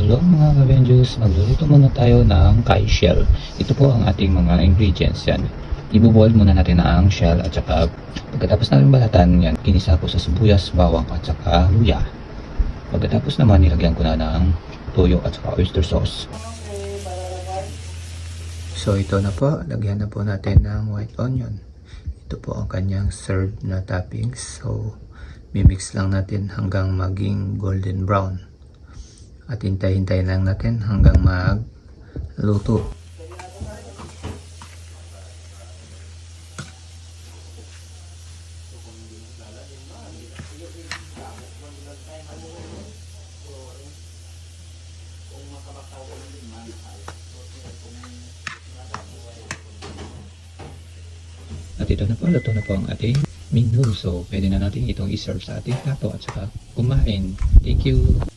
Hello mga Avengers, magluluto muna tayo ng kai shell. Ito po ang ating mga ingredients yan. Ibuboil muna natin ang shell at saka pagkatapos natin balatan yan, kinisa ko sa sibuyas, bawang at saka luya. Pagkatapos naman nilagyan ko na ng toyo at saka oyster sauce. So ito na po, lagyan na po natin ng white onion. Ito po ang kanyang served na toppings. So mimix lang natin hanggang maging golden brown. At hintay-hintay lang natin hanggang magluto. At ito na po, luto na po ang ating menu. So, pwede na natin itong iserve sa ating plato at saka kumain. Thank you!